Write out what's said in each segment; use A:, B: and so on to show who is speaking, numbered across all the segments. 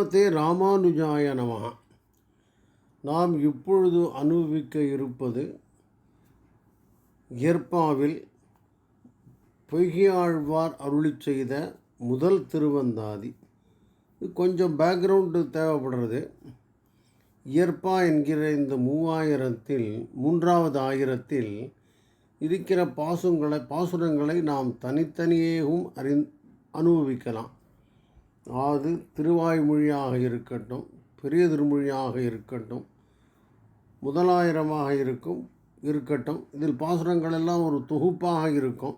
A: ஸ்ரீமதே ராமானுஜாய நமகா நாம் இப்பொழுது அனுபவிக்க இருப்பது இயற்பாவில் பொய்கியாழ்வார் அருளி செய்த முதல் திருவந்தாதி. கொஞ்சம் பேக்ரவுண்டு தேவைப்படுறது. இயற்பா என்கிற இந்த மூவாயிரத்தில் மூன்றாவது ஆயிரத்தில் இருக்கிற பாசுங்களை பாசுரங்களை நாம் தனித்தனியேவும் அறி அனுபவிக்கலாம். அது திருவாய்மொழியாக இருக்கட்டும் பெரிய திருமொழியாக இருக்கட்டும் முதலாயிரமாக இருக்கும் இருக்கட்டும். இதில் பாசுரங்கள் எல்லாம் ஒரு தொகுப்பாக இருக்கும்.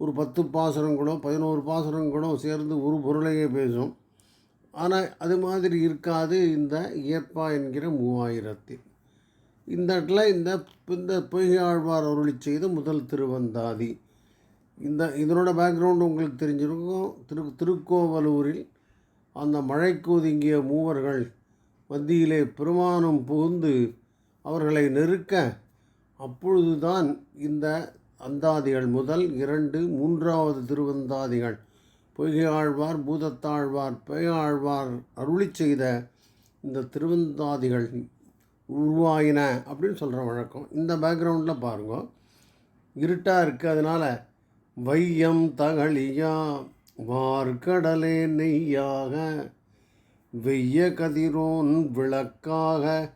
A: ஒரு பத்து பாசுரங்களோ பதினோரு பாசுரங்களோ சேர்ந்து ஒரு பொருளையே பேசும். ஆனால் அது மாதிரி இருக்காது இந்த இயற்பா என்கிற மூவாயிரத்தில். இந்த இடத்துல இந்த இந்த பொய்யாழ்வார் அருளி செய்த முதல் திருவந்தாதி. இந்த இதனோட பேக்ரவுண்டு உங்களுக்கு தெரிஞ்சிருக்கும். திரு திருக்கோவலூரில் அந்த மழைக்கு ஒதுங்கிய மூவர்கள் மத்தியிலே பெருமானம் புகுந்து அவர்களை நெருக்க அப்பொழுதுதான் இந்த அந்தாதிகள் முதல் இரண்டு மூன்றாவது திருவந்தாதிகள் பொய்கையாழ்வார் பூதத்தாழ்வார் பெயாழ்வார் அருளி செய்த இந்த திருவந்தாதிகள் உருவாயின அப்படின்னு சொல்கிற வழக்கம். இந்த பேக்ரவுண்டில் பாருங்க. இருட்டாக இருக்குது அதனால் வையம் தகழியா வார்கடலே நெய்யாக வெய்ய கதிரோன் விளக்காக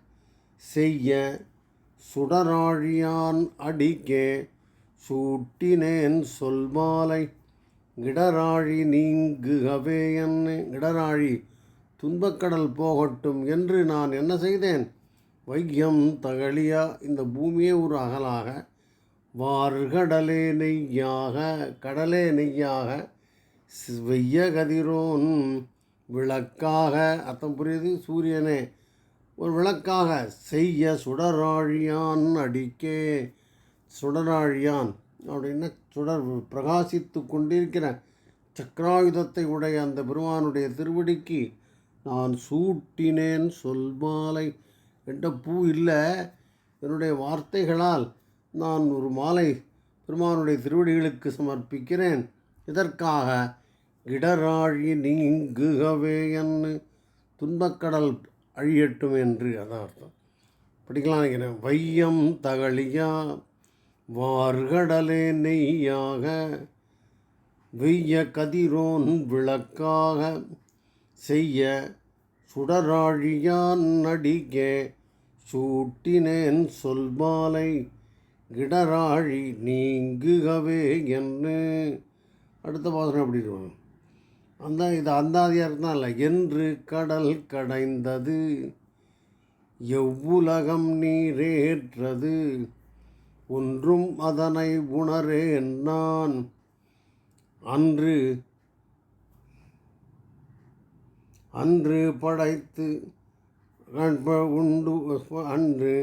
A: செய்ய சுடராழியான் அடிக்கே சூட்டினேன் சொல்மாலை இடராழி நீங்குகவே என்ன. இடராழி துன்பக்கடல் போகட்டும் என்று நான் என்ன செய்தேன்? வையம் தகழியா இந்த பூமியே ஒரு அகலாக வார்கடலே நெய்யாக கடலே நெய்யாக வெய்ய கதிரோன் விளக்காக அர்த்தம் புரியுது? சூரியனே ஒரு விளக்காக செய்ய சுடராழியான் அடிக்கே சுடராழியான் அப்படின்னா சுடர் பிரகாசித்து கொண்டிருக்கிற சக்கராயுதத்தை உடைய அந்த பெருமானுடைய திருவடிக்கு நான் சூட்டினேன் சொல்மாலை என்ற பூ இல்லை. என்னுடைய வார்த்தைகளால் நான் ஒரு மாலை பெருமானுடைய திருவடிகளுக்கு சமர்ப்பிக்கிறேன். இதற்காக இடராழி நீங்குகவே என்று துன்பக்கடல் அழியட்டும் என்று அதான் அர்த்தம் படிக்கலாம் நினைக்கிறேன். வையம் தகழியா வார்கடலே நெய்யாக வெய்ய கதிரோன் விளக்காக செய்ய சுடராழியான் நடிகே சூட்டினேன் சொல்மாலை கிடராழி நீங்குகவே என்று அடுத்த பாசனம் எப்படி இருக்கும்? அந்த இது அந்தாதியாக தான் இல்லை என்று கடல் கடைந்தது எவ்வுலகம் நீரேற்றது ஒன்றும் அதனை உணரேன் நான். அன்று அன்று படைத்து உண்டு அன்று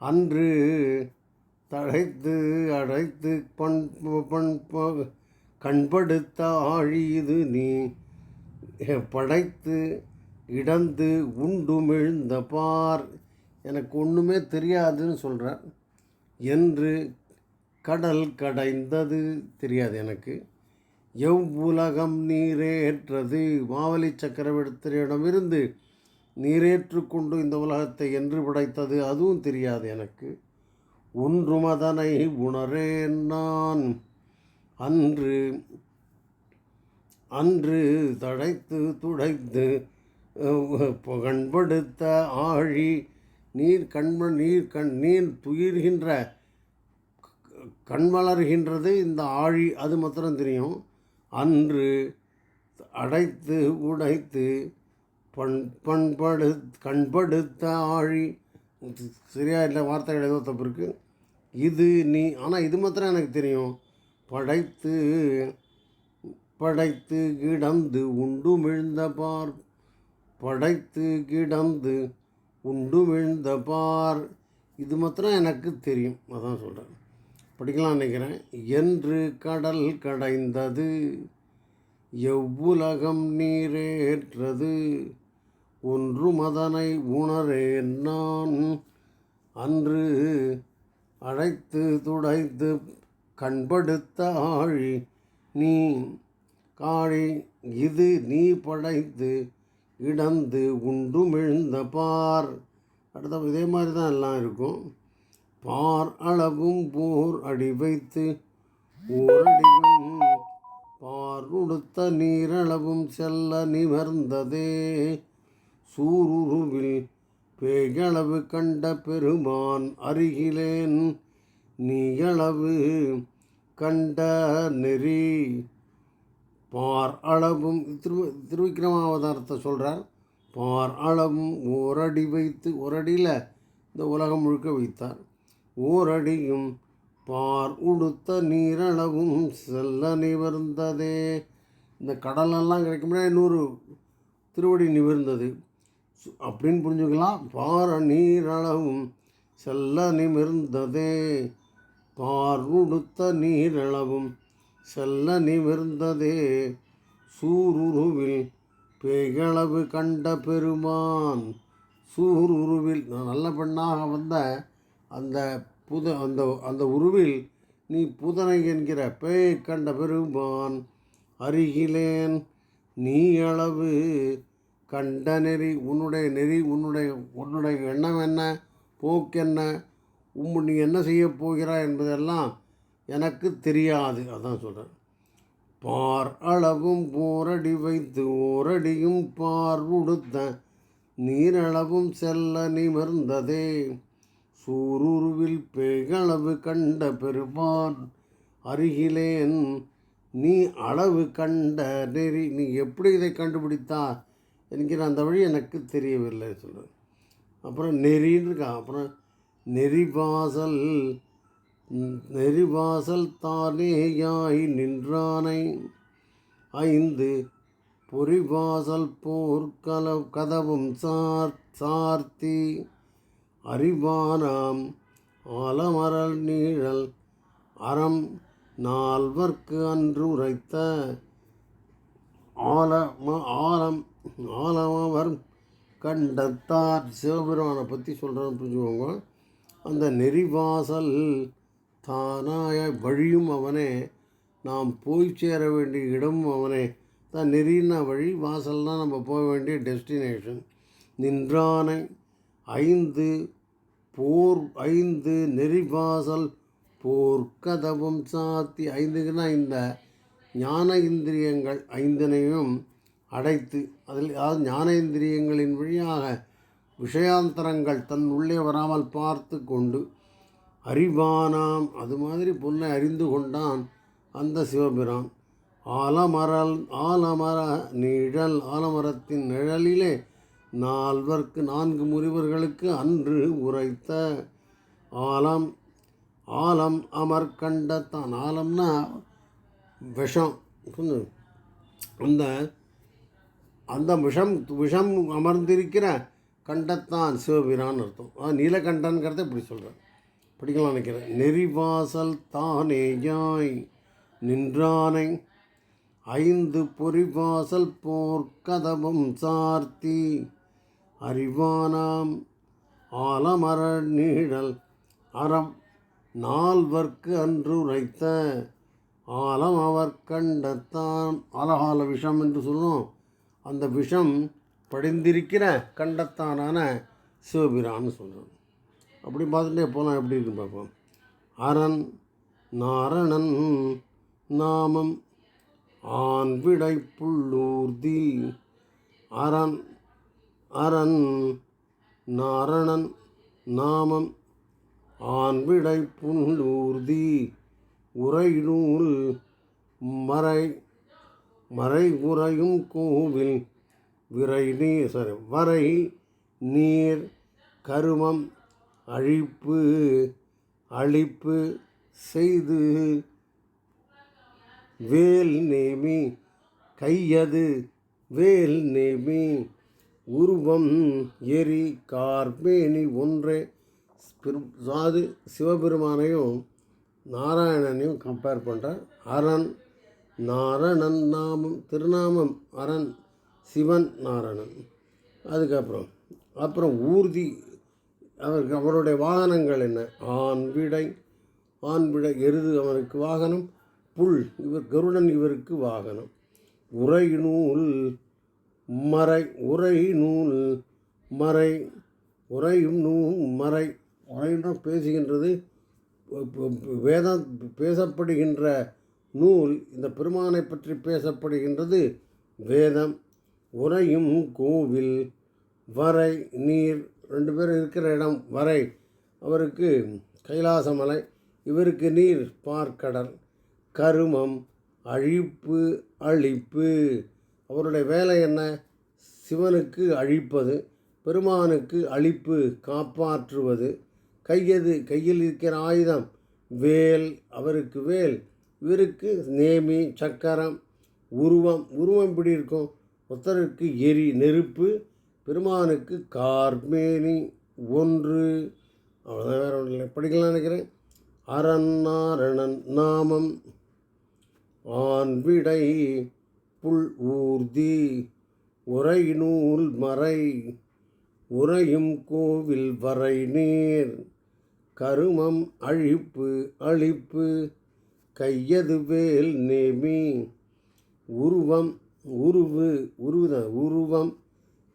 A: அன்று தழைத்து அடைத்து பண் பண் கண்படுத்த ஆழியது நீ. படைத்து இடந்து உண்டுமிழ்ந்த பார். எனக்கு ஒன்றுமே தெரியாதுன்னு சொல்கிறார் என்று கடல் கடைந்தது தெரியாது எனக்கு. எவ்வுலகம் நீரேற்றது? மாவலி சக்கரவர்த்தியிடமிருந்து நீரேற்று கொண்டு இந்த உலகத்தை என்று படைத்தது அதுவும் தெரியாது எனக்கு. ஒன்றுமதனை உணரேன் நான். அன்று அன்று தடைத்து துடைத்து கண்படுத்த ஆழி நீர் கண்ம நீர் கண் நீர் துயிர்கின்ற கண்மலர்கின்றது இந்த ஆழி அது மாத்திரம் தெரியும். அன்று அடைத்து உடைத்து பண் பண்படு கண்படுத்த ஆழி. சரியா? இல்லை வார்த்தைகள் ஏதோ தப்பு இருக்குது இது நீ ஆனால் இது மாத்திரம் எனக்கு தெரியும். படைத்து படைத்து கிடந்து உண்டு விழுந்த பார். படைத்து கிடந்து உண்டு விழுந்த பார். இது மாத்திரம் எனக்கு தெரியும். அதான் சொல்கிறேன் படிக்கலாம் நினைக்கிறேன். என்று கடல் கடைந்தது எவ்வுலகம் நீரேற்றது ஒன்று மதனை உணரேன் நான். அன்று அழைத்து துடைத்து கண்படுத்த ஆழி நீ காழி இது நீ படைத்து இடந்து உண்டுமிழ்ந்த பார். அடுத்த இதே மாதிரி தான் எல்லாம் இருக்கும். பார் அளவும் போர் அடி வைத்து ஓரடியும் பார் உடுத்த நீரளவும் செல்ல நிமர்ந்ததே. சூருருவில் பேயளவு கண்ட பெருமான் அருகிலேன் நீயளவு கண்ட நெறி. பார் அளவும் திரு திருவிக்ரமாவதாரத்தை சொல்கிறார் பார் அளவும் ஓரடி வைத்து ஓரடியில் இந்த உலகம் முழுக்க வைத்தார். ஓரடியும் பார் உடுத்த நீரளவும் செல்ல நிவர்ந்ததே. இந்த கடலெல்லாம் கிடைக்க முடியாது இன்னொரு திருவடி நிமிர்ந்தது அப்படின்னு புரிஞ்சுக்கலாம். பார நீரளவும் செல்ல நிமிர்ந்ததே. பார் உடுத்த நீரளவும் செல்ல நிமிர்ந்ததே. சூருருவில் பேய்களவு கண்ட பெருமான். சூருருவில் நல்ல பெண்ணாக வந்த அந்த புத அந்த அந்த உருவில் நீ புதனை என்கிற பேய் கண்ட பெருமான். அருகிலேன் நீ அளவு கண்ட நெறி உன்னுடைய நெறி உன்னுடைய உன்னுடைய எண்ணம் என்ன போக்கென்ன உம் நீ என்ன செய்ய போகிறாய் என்பதெல்லாம் எனக்கு தெரியாது. அதான் சொல்கிறேன் பார் அளவும் போரடி வைத்து ஓரடியும் பார் உடுத்த நீரளவும் செல்ல நிமிர்ந்ததே. சூருருவில் பேகளவு கண்ட பெருமான் அருகிலேன் நீ அளவு கண்ட நெறி. நீ எப்படி இதை கண்டுபிடித்தா என்கிற அந்த வழி எனக்கு தெரியவில்லை சொல்லுவேன் அப்புறம் நெறின்னு இருக்கா? அப்புறம் நெறிவாசல் நெறிவாசல் தானேயாய் நின்றானை? ஐந்து பொறிவாசல் போர்க்கல கதவும் சார் சார்த்தி. அறிவானாம் ஆலமரல் நீழல் அறம் நால்வர்க்கு அன்று உரைத்த ஆலம ஆலம் ஆலமவர் கண்டத்தார் சிவபெருமானை பற்றி சொல்கிறேன்னு புரிஞ்சுக்கோங்க. அந்த நெறிவாசல் தானாய வழியும் அவனே. நாம் போய் சேர வேண்டிய இடமும் அவனே. தான் நெறின்னா வழி வாசல்னா நம்ம போக வேண்டிய டெஸ்டினேஷன். நின்றானை ஐந்து போர் ஐந்து நெறிவாசல் போர்க்கதவம் சாத்தி ஐந்துக்குன்னா இந்த ஞான இந்திரியங்கள் ஐந்தினையும் அடைத்து அதில் அதாவது ஞானேந்திரியங்களின் வழியாக விஷயாந்தரங்கள் தன் உள்ளே வராமல் பார்த்து கொண்டு அறிவானாம். அது மாதிரி பொன்னை அறிந்து கொண்டான் அந்த சிவபிரான். ஆலமரல் ஆலமர நிழல் ஆலமரத்தின் நிழலிலே நால்வர்க்கு நான்கு முறிவர்களுக்கு அன்று உரைத்த ஆலம். ஆலம் அமர் கண்டத்தான் ஆலம்னா விஷம். அந்த அந்த விஷம் விஷம் அமர்ந்திருக்கிற கண்டத்தான் சிவபிரான் அர்த்தம். ஆ நீலகண்டன்கிறத இப்படி சொல்கிறேன் படிக்கலாம் நினைக்கிறேன். நெறிவாசல் தானே யாய் நின்றானை ஐந்து பொறிவாசல் போர்க்கதவம் சார்த்தி அறிவானாம் ஆலமர நீழல் அறம் நால்வர்க்கு அன்று உரைத்த ஆலம் அவர் கண்டத்தான் ஆலகால விஷம் என்று சொல்லும் அந்த விஷம் படிந்திருக்கிற கண்டத்தானான சிவபிரான்னு சொல்கிறோம் அப்படி பார்த்துட்டே போகலாம் எப்படி இருக்குன்னு பார்ப்போம். அரண் நாரணன் நாமம் ஆண் விடை புள்ளூர்தி அரண் அரண் நாரணன் நாமம் ஆண் விடை புள்ளூர்தி. உரைநூல் மறை மறை உறையும் கோவில் விரை நீர் சாரி வரை நீர் கருமம் அழிப்பு அழிப்பு செய்து வேல் நேமி கையது வேல் நேமி உருவம் எரி கார்மேனி ஒன்றே. சாது சிவபெருமானையும் நாராயணனையும் கம்பேர் பண்ணுற அரண் நாரணன் நாமம் திருநாமம் அரண் சிவன் நாரணன். அதுக்கப்புறம் அப்புறம் ஊர்தி அவருக்கு அவருடைய வாகனங்கள் என்ன? ஆண் விடை ஆண் விடை எருது அவனுக்கு வாகனம் புல் இவர் கருடன் இவருக்கு வாகனம். உரை நூல் மறை உரை நூல் மறை உரையும் நூல் மறை. உரையினும் பேசுகின்றது வேதம் பேசப்படுகின்ற நூல் இந்த பெருமானை பற்றி பேசப்படுகின்றது. வேதம் உரையும் கோவில் வரை நீர் ரெண்டு பேரும் இருக்கிற இடம் வரை. அவருக்கு கைலாசமலை இவருக்கு நீர் பார்க்கடல் கருமம் அழிப்பு அழிப்பு. அவருடைய வேலை என்ன? சிவனுக்கு அழிப்பது பெருமானுக்கு அழிப்பு காப்பாற்றுவது. கையது கையில் இருக்கிற ஆயுதம் வேல் அவருக்கு வேல். இவருக்கு நேமி சக்கரம் உருவம் உருவம் இப்படி இருக்கும்? ஒருத்தருக்கு எரி நெருப்பு பெருமானுக்கு கார்மேனி ஒன்று. அவ்வளோதான் வேற ஒன்றும் இல்லை. படிக்கலாம் நினைக்கிறேன். அரநாரணன் நாமம் ஆண்விடை புல் ஊர்தி உரை நூல் மறை உறையும் கோவில் வரை நீர் கருமம் அழிப்பு அழிப்பு கையது வேல் நேமி. உருவம் உருவு உருவதான் உருவம்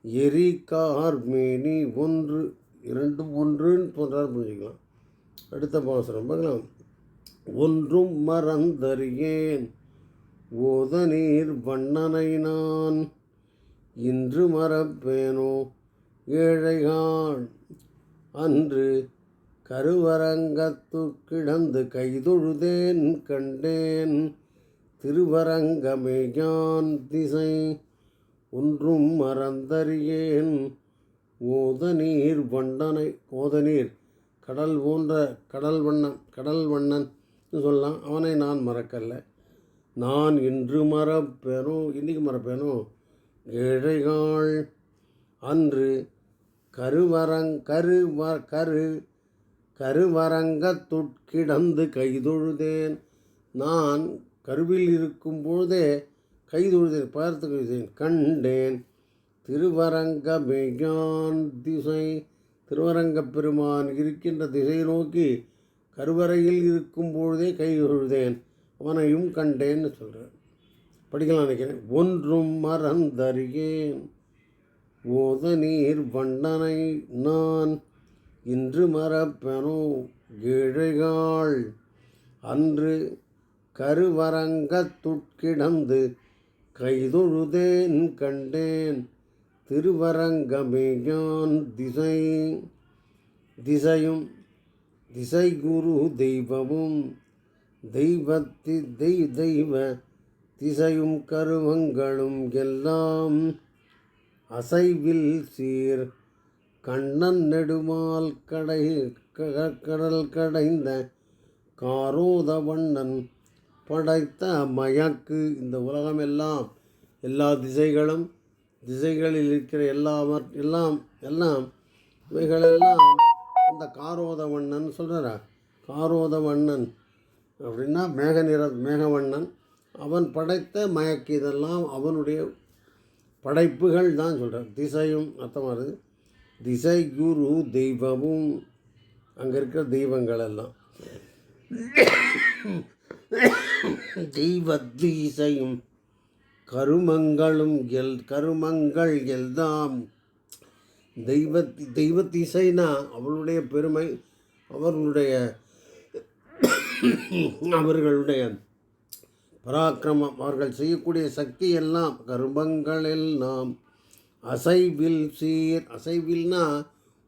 A: எரி கார்மேனி ஒன்று இரண்டு ஒன்றுன்னு போன்றார் புரிஞ்சுக்கலாம். அடுத்த பாசனம் பார்க்கலாம். ஒன்றும் மறந்தறியேன். ஓத நீர் வண்ணனை நான். இன்று மறப்பேனோ? ஏழைகான் அன்று கருவரங்கத்து கிடந்து கைதொழுதேன் கண்டேன். திருவரங்கமே யான் திசை ஒன்றும் மறந்தறியேன். ஓதநீர் வண்டனை ஓதநீர் கடல் போன்ற கடல் வண்ணன் கடல் வண்ணன் சொல்லலாம். அவனை நான் மறக்கல நான் இன்று மறப்பேனோ இன்றைக்கு மறப்பேனோ? ஏழைகாள் அன்று கருவரங் கரு கரு கருவரங்கத்துட்கிடந்து கைதொழுதேன். நான் கருவில் இருக்கும் பொழுதே கைதொழுதேன் பார்த்து கைதேன் கண்டேன். திருவரங்கமெயான் திசை திருவரங்கப் பெருமான் இருக்கின்ற திசை நோக்கி கருவறையில் இருக்கும் பொழுதே கைதொழுதேன். அவனையும் கண்டேன்னு சொல்கிறேன் படிக்கலாம் நினைக்கிறேன். ஒன்றும் மறந்தறியேன். ஓத நீர் வண்டனை நான் இன்று மறப்பனோ ஏழைகாள். அன்று கருவரங்கத்துட்கிடந்து கைதொழுதேன் கண்டேன். திருவரங்கமேயான் திசை? திசையும் திசை குரு தெய்வமும். தெய்வத்தி தெய் தெய்வ திசையும் கருவங்களும் எல்லாம் அசைவில் சீர் கண்ணன் நெடுமால் கடை கடல் கடைந்த காரோத வண்ணன் படைத்த மயக்கு. இந்த உலகம் எல்லாம் எல்லா திசைகளும் திசைகளில் இருக்கிற எல்லா எல்லாம் எல்லாம் இவைகளெல்லாம் இந்த காரோத வண்ணன் சொல்கிறாரா காரோத வண்ணன் அப்படின்னா மேக நிற மேகவண்ணன். அவன் படைத்த மயக்கு இதெல்லாம் அவனுடைய படைப்புகள் தான் சொல்கிறார் திசையும் அர்த்தமானது. திசை குரு தெய்வமும் அங்கே இருக்கிற தெய்வங்கள் எல்லாம் தெய்வ திசையும் கருமங்களும் எல் கருமங்கள் எல்லாம். தெய்வ தெய்வ திசைனா அவளுடைய பெருமை அவர்களுடைய அவர்களுடைய பராக்கிரமம் அவர்கள் செய்யக்கூடிய சக்தி எல்லாம் கருமங்கள் எல்லாம். அசைவில் சீர் அசைவில்னா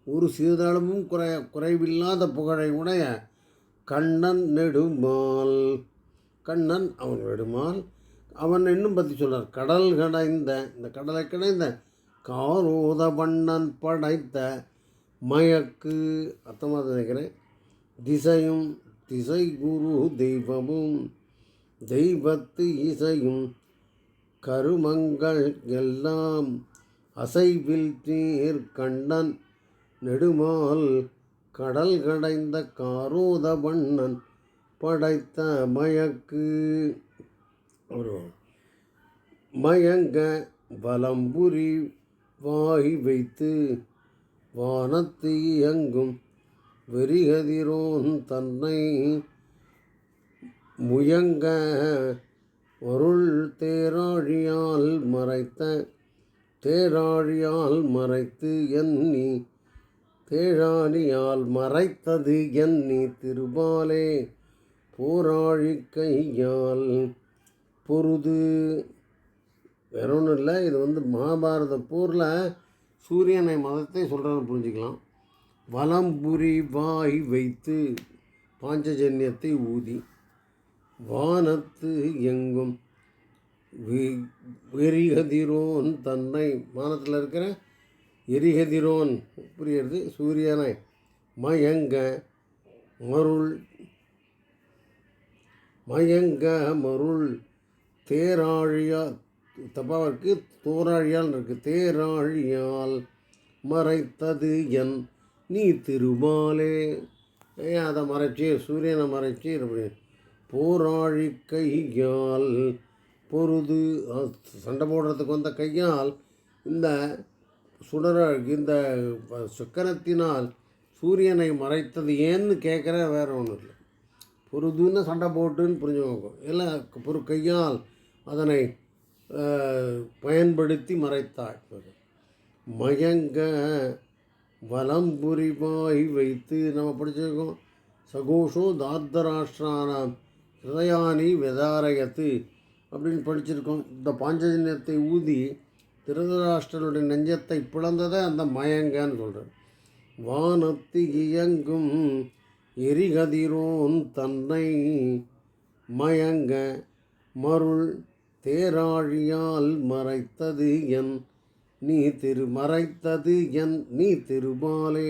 A: ஒரு சிறிதளவும் குறை குறைவில்லாத புகழை உடைய கண்ணன் நெடுமால். கண்ணன் அவன் நெடுமால். அவன் இன்னும் பற்றி சொல்கிறார் கடல் கடைந்த இந்த கடலை கடைந்த காரோத வண்ணன் படைத்த மயக்கு. அர்த்தமாக நினைக்கிறேன். திசையும் திசை குரு தெய்வமும் தெய்வத்து இசையும் கருமங்கள் எல்லாம் அசைவில் நீர் கண்டன் நெடுமால் கடல் கடைந்த காரோத வண்ணன் படைத்த மயக்கு. ஒரு மயங்க வலம்புரி வாய் வைத்து வானத்து இயங்கும் வெறிகதிரோன் தன்னை முயங்க. அருள் தேராழியால் மறைத்த தேராழியால் மறைத்து எண்ணி தேழாழியால் மறைத்தது எண்ணி திருபாலே போராழி கையால் பொருது. வேற ஒன்றும் இல்லை இது வந்து மகாபாரத போரில் சூரியனை மதத்தை சொல்கிறத புரிஞ்சுக்கலாம். வலம்புரி வாய் வைத்து பாஞ்சஜன்யத்தை ஊதி வானத்து எங்கும் எரிகதிரோன் தன்னை வானத்தில் இருக்கிற எரிகதிரோன் புரியுறது? சூரியனை மயங்க மருள் மயங்க மருள் தேராழியால் தப்பாவிற்கு தோராழியால் இருக்கு தேராழியால் மறைத்தது என் நீ திருமாலே. ஏன் அதை மறைச்சி? சூரியனை மறைச்சி போராழி கையால் பொருது சண்டை போடுறதுக்கு வந்த கையால் இந்த சுடர இந்த சக்கரத்தினால் சூரியனை மறைத்தது ஏன்னு கேட்குற வேற ஒன்றும் இல்லை. பொருதுன்னு சண்டை போட்டுன்னு புரிஞ்சுக்கோங்க இல்லை பொரு கையால் அதனை பயன்படுத்தி மறைத்தாய் மயங்க வலம் புரிவாய் வைத்து நம்ம படிச்சிருக்கோம். சகோஷோ தார்தராஷ்டிரானாம் ஹிருதயானி வெதாரயத்து அப்படின்னு படிச்சிருக்கோம். இந்த பாஞ்சஜன்யத்தை ஊதி திருதராஷ்டிரனுடைய நெஞ்சத்தை பிளந்ததை அந்த மயங்கன்னு சொல்கிறார் வானத்து இயங்கும் எரிகதிரோன் தன்னை மயங்க மருள் தேராழியால் மறைத்தது என் நீ திரு மறைத்தது என் நீ திருமாலே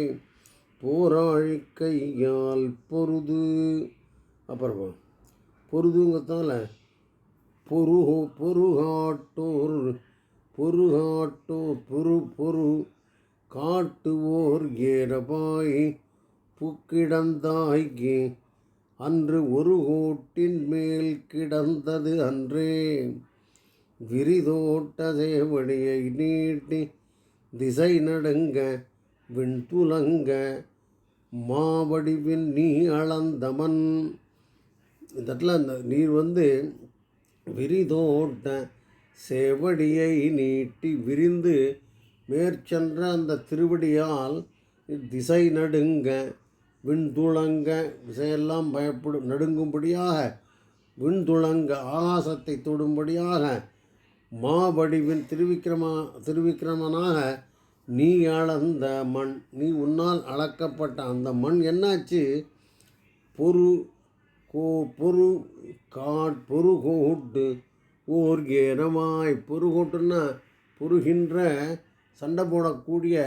A: போராழி கையால் பொருது. அப்புறமா பொருதுங்கிறதால புருகு பொருகாட்டோர் புருகாட்டோ புரு பொரு காட்டுவோர் ஏறபாய் புக்கிடந்தாய்க்கு அன்று ஒரு கோட்டின் மேல் கிடந்தது அன்றே. விரிதோட்ட தேவடியை நீட்டி திசை நடுங்க விண்துலங்க மாவடிவின் நீ அளந்தமன். இந்த இடத்துல அந்த நீர் வந்து விரிதோட்ட சேவடியை நீட்டி விரிந்து மேற்சென்ற அந்த திருவடியால் திசை நடுங்க விண்துளங்க திசையெல்லாம் பயப்படும் நடுங்கும்படியாக விண்துளங்க ஆகாசத்தை தொடும்படியாக மாவடிவின் திருவிக்கிரமா திருவிக்கிரமனாக நீ அளந்த மண் நீ உன்னால் அளக்கப்பட்ட அந்த மண் என்னாச்சு? பொரு கோ பொறு காட் பொறுகோட்டு ஓர் ஏனமாய் பொறுகோட்டுன்னா பொறுகின்ற சண்டை போடக்கூடிய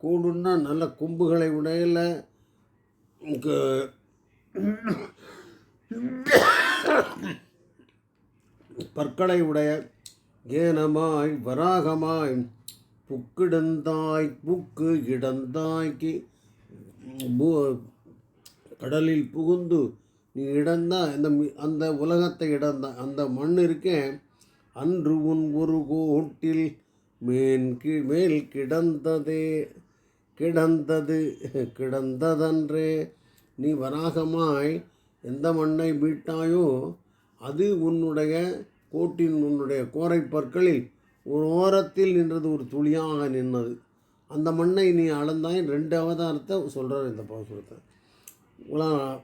A: கூடுன்னா நல்ல கொம்புகளை உடையல. க- பற்களை உடைய ஏனமாய் வராகமாய் புக்கிடந்தாய் புக்கு இடந்தாய்க்கு கடலில் புகுந்து நீ இடந்தா இந்த மி- அந்த உலகத்தை இடந்தான் அந்த மண் இருக்கேன் அன்று உன் ஒரு கோட்டில் மேன் கி மேல் கிடந்ததே கிடந்தது கிடந்ததன்றே. நீ வராகமாய் எந்த மண்ணை மீட்டாயோ அது உன்னுடைய கோட்டின் உன்னுடைய கோரை பற்களில் ஒரு ஓரத்தில் நின்றது ஒரு துளியாக நின்னது அந்த மண்ணை நீ அளந்தாய். ரெண்டு அவதாரத்தை சொல்கிறார் இந்த பாசுரத்தை.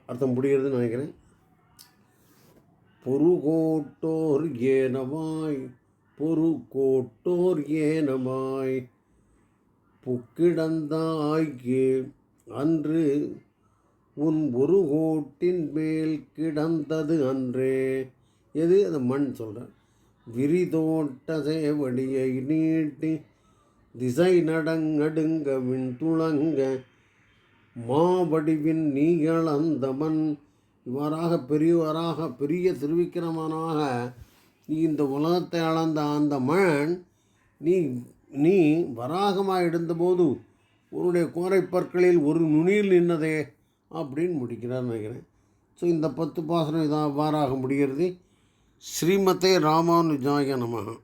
A: அர்த்தம் முடிகிறதுன்னு நினைக்கிறேன். பொறுகோட்டோர் ஏனமாய் பொறுகோட்டோர் ஏனமாய் புக்கிடந்தாய்க்கு அன்று உன் ஒரு கோட்டின் மேல் கிடந்தது அன்றே. எது? அந்த மண் சொல்கிறேன் விரிதோட்ட சேவடியை நீட்டி திசை நடங்கடுங்க விண் துளங்க மாவடிவின் நீகளந்தமன் இவ்வாறாக பெரியவராக பெரிய திருவிக்கிரமனாக நீ இந்த உலகத்தை அளந்த அந்த மண் நீ நீ வராகமாக இருந்தபோது உன்னுடைய கோரைப்பற்களில் ஒரு நுனியில் நின்னதே அப்படின்னு முடிக்கிறார் நினைக்கிறேன். ஸோ இந்த பத்து பாசனம் இதான் அவ்வாறாக முடிகிறது. ஸ்ரீமதே ராமானுஜாய நமகம்